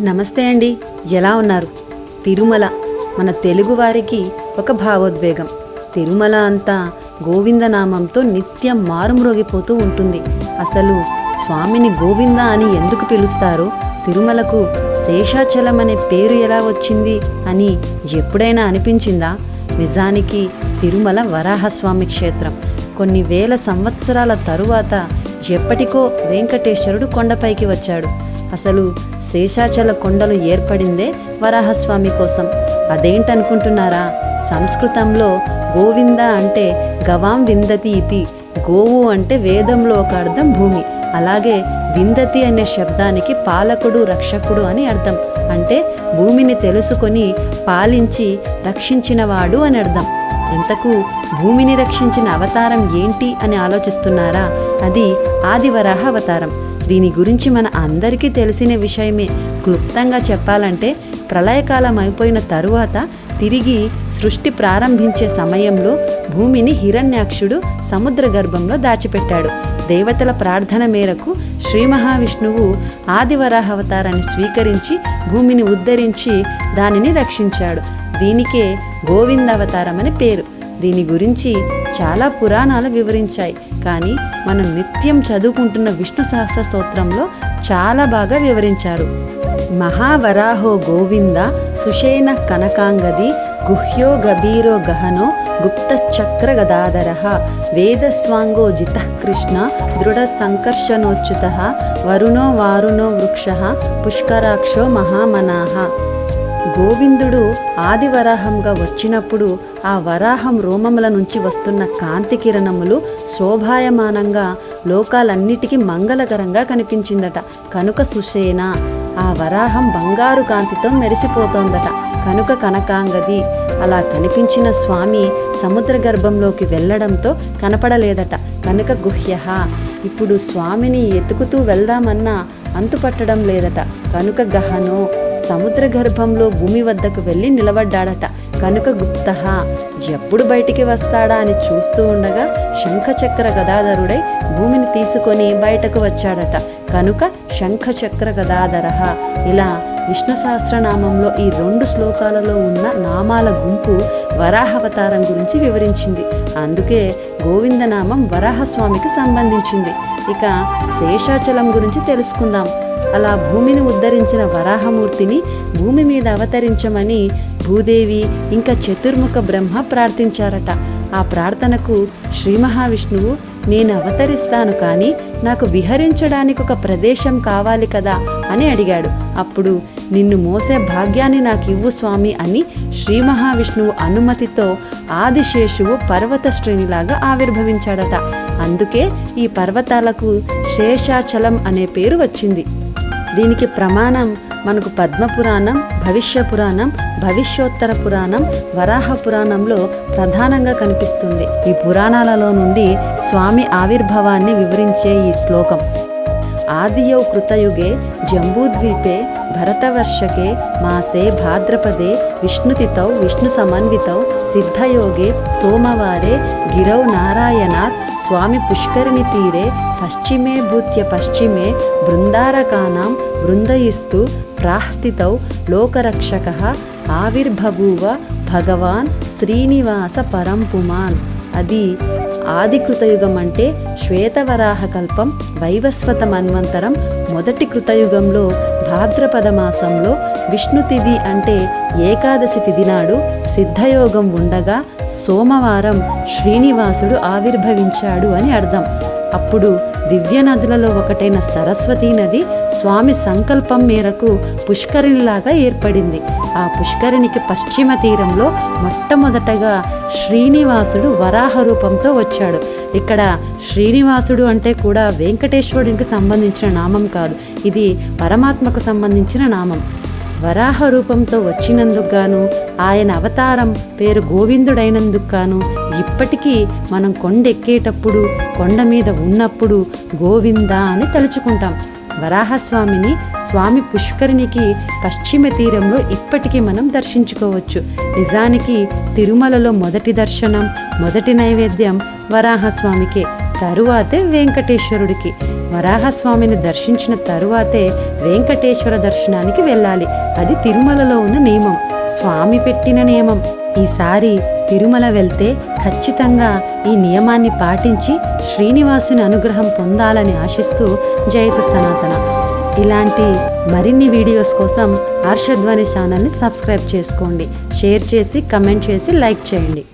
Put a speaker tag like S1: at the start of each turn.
S1: నమస్తే అండి. ఎలా ఉన్నారు? తిరుమల. మన తెలుగువారికి ఒక భావోద్వేగం. తిరుమల అంతా గోవిందనామంతో నిత్యం మారుమ్రోగిపోతూ ఉంటుంది. అసలు స్వామిని గోవింద అని ఎందుకు పిలుస్తారో తిరుమలకు శేషాచలం అనే పేరు ఎలా వచ్చింది అని ఎప్పుడైనా అనిపించిందా? నిజానికి తిరుమల వరాహస్వామి క్షేత్రం. కొన్ని వేల సంవత్సరాల తరువాత ఎప్పటికో వెంకటేశ్వరుడు కొండపైకి వచ్చాడు. అసలు శేషాచల కొండలు ఏర్పడిందే వరాహస్వామి కోసం. అదేంటనుకుంటున్నారా? సంస్కృతంలో గోవింద అంటే గవాం విందతి ఇది గోవు అంటే వేదంలో ఒక అర్థం భూమి. అలాగే విందతి అనే శబ్దానికి పాలకుడు రక్షకుడు అని అర్థం. అంటే భూమిని తెలుసుకొని పాలించి రక్షించినవాడు అని అర్థం. ఇంతకు భూమిని రక్షించిన అవతారం ఏంటి అని ఆలోచిస్తున్నారా? అది ఆదివరాహ అవతారం. దీని గురించి మన అందరికీ తెలిసిన విషయమే. క్లుప్తంగా చెప్పాలంటే ప్రళయకాలం అయిపోయిన తరువాత తిరిగి సృష్టి ప్రారంభించే సమయంలో భూమిని హిరణ్యాక్షుడు సముద్ర గర్భంలో దాచిపెట్టాడు. దేవతల ప్రార్థన మేరకు శ్రీ మహావిష్ణువు ఆదివరాహవతారాన్ని స్వీకరించి భూమిని ఉద్ధరించి దానిని రక్షించాడు. దీనికే గోవింద అవతారం అని పేరు. దీని గురించి చాలా పురాణాలు వివరించాయి. కానీ మనం నిత్యం చదువుకుంటున్న విష్ణు సహస్ర స్తోత్రంలో చాలా బాగా వివరించారు. మహావరాహో గోవింద సుషేణ కనకాంగది గుహ్యో గభీరో గహనో గుప్తచక్ర గదాధర వేదస్వాంగో జిత కృష్ణ దృఢ సంకర్షణోచ్యుత వరుణో వారుణో వృక్ష పుష్కరాక్షో మహామనాహ గోవిందుడు ఆదివరాహంగా వచ్చినప్పుడు ఆ వరాహం రోమముల నుంచి వస్తున్న కాంతి కిరణములు శోభాయమానంగా లోకాలన్నిటికీ మంగళకరంగా కనిపించిందట. కనుక సుషేన ఆ వరాహం బంగారు కాంతితో మెరిసిపోతోందట. కనుక కనకాంగది అలా కనిపించిన స్వామి సముద్ర గర్భంలోకి వెళ్ళడంతో కనపడలేదట. కనుక గుహ్య ఇప్పుడు స్వామిని ఎతుకుతూ వెళ్దామన్నా అంతుపట్టడం లేదట. కనుక గహనో సముద్ర గర్భంలో భూమి వద్దకు వెళ్ళి నిలబడ్డాడట. కనుక గుప్త ఎప్పుడు బయటికి వస్తాడా? అని చూస్తూ ఉండగా శంఖచక్ర గదాధరుడై భూమిని తీసుకొని బయటకు వచ్చాడట. కనుక శంఖచక్ర గదాధర ఇలా విష్ణు సహస్రనామంలో ఈ రెండు శ్లోకాలలో ఉన్న నామాల గుంపు వరాహవతారం గురించి వివరించింది. అందుకే గోవిందనామం వరాహస్వామికి సంబంధించింది. ఇక శేషాచలం గురించి తెలుసుకుందాం. అలా భూమిని ఉద్ధరించిన వరాహమూర్తిని భూమి మీద అవతరించమని భూదేవి ఇంకా చతుర్ముఖ బ్రహ్మ ప్రార్థించారట. ఆ ప్రార్థనకు శ్రీ మహావిష్ణువు నేను అవతరిస్తాను కానీ నాకు విహరించడానికి ఒక ప్రదేశం కావాలి కదా? అని అడిగాడు. అప్పుడు నిన్ను మోసే భాగ్యాన్ని నాకు ఇవ్వు స్వామి అని శ్రీ మహావిష్ణువు అనుమతితో ఆదిశేషువు పర్వత శ్రేణిలాగా ఆవిర్భవించాడట. అందుకే ఈ పర్వతాలకు శేషాచలం అనే పేరు వచ్చింది. దీనికి ప్రమాణం మనకు పద్మ పురాణం భవిష్య పురాణం భవిష్యోత్తర పురాణం వరాహ పురాణంలో ప్రధానంగా కనిపిస్తుంది. ఈ పురాణాలలో నుండి స్వామి ఆవిర్భావాన్ని వివరించే ఈ శ్లోకం. ఆదియౌ కృతయుగే జంబూద్వీపే భరతవర్షకే మాసే భాద్రపదే విష్ణుతితౌ విష్ణు సమన్వితౌ సిద్ధయోగే సోమవారే గిరౌ నారాయణాత్ స్వామి పుష్కరిణి తీరే పశ్చిమే భూత్య పశ్చిమే బృందారకానాం బృందయిస్తూ ప్రాహ్తితౌ లోకరక్షక ఆవిర్బభూవ భగవాన్ శ్రీనివాస పరంపుమాన్. అది ఆది కృతయుగం అంటే శ్వేతవరాహ కల్పం వైవస్వత మన్వంతరం మొదటి కృతయుగంలో భాద్రపద మాసంలో విష్ణుతిథి అంటే ఏకాదశి తిథి నాడు సిద్ధయోగం ఉండగా సోమవారం శ్రీనివాసుడు ఆవిర్భవించాడు అని అర్థం. అప్పుడు దివ్య నదులలో ఒకటైన సరస్వతీ నది స్వామి సంకల్పం మేరకు పుష్కరిణిలాగా ఏర్పడింది. ఆ పుష్కరిణికి పశ్చిమ తీరంలో మొట్టమొదటగా శ్రీనివాసుడు వరాహ రూపంతో వచ్చాడు. ఇక్కడ శ్రీనివాసుడు అంటే కూడా వెంకటేశ్వరుడికి సంబంధించిన నామం కాదు. ఇది పరమాత్మకు సంబంధించిన నామం. వరాహ రూపంతో వచ్చినందుకు గాను ఆయన అవతారం పేరు గోవిందుడైనందుకు గాను ఇప్పటికీ మనం కొండెక్కేటప్పుడు కొండ మీద ఉన్నప్పుడు గోవింద అని తలుచుకుంటాం. వరాహస్వామిని స్వామి పుష్కరిణికి పశ్చిమ తీరంలో ఇప్పటికీ మనం దర్శించుకోవచ్చు. నిజానికి తిరుమలలో మొదటి దర్శనం మొదటి నైవేద్యం వరాహస్వామికే తరువాతే వెంకటేశ్వరుడికి. వరాహస్వామిని దర్శించిన తరువాతే వెంకటేశ్వర దర్శనానికి వెళ్ళాలి. అది తిరుమలలో ఉన్న నియమం. స్వామి పెట్టిన నియమం. ఈసారి తిరుమల వెళ్తే ఖచ్చితంగా ఈ నియమాన్ని పాటించి శ్రీనివాసుని అనుగ్రహం పొందాలని ఆశిస్తూ జయతు సనాతన. ఇలాంటి మరిన్ని వీడియోస్ కోసం హర్షధ్వని ఛానల్ని సబ్స్క్రైబ్ చేసుకోండి. షేర్ చేసి కమెంట్ చేసి లైక్ చేయండి.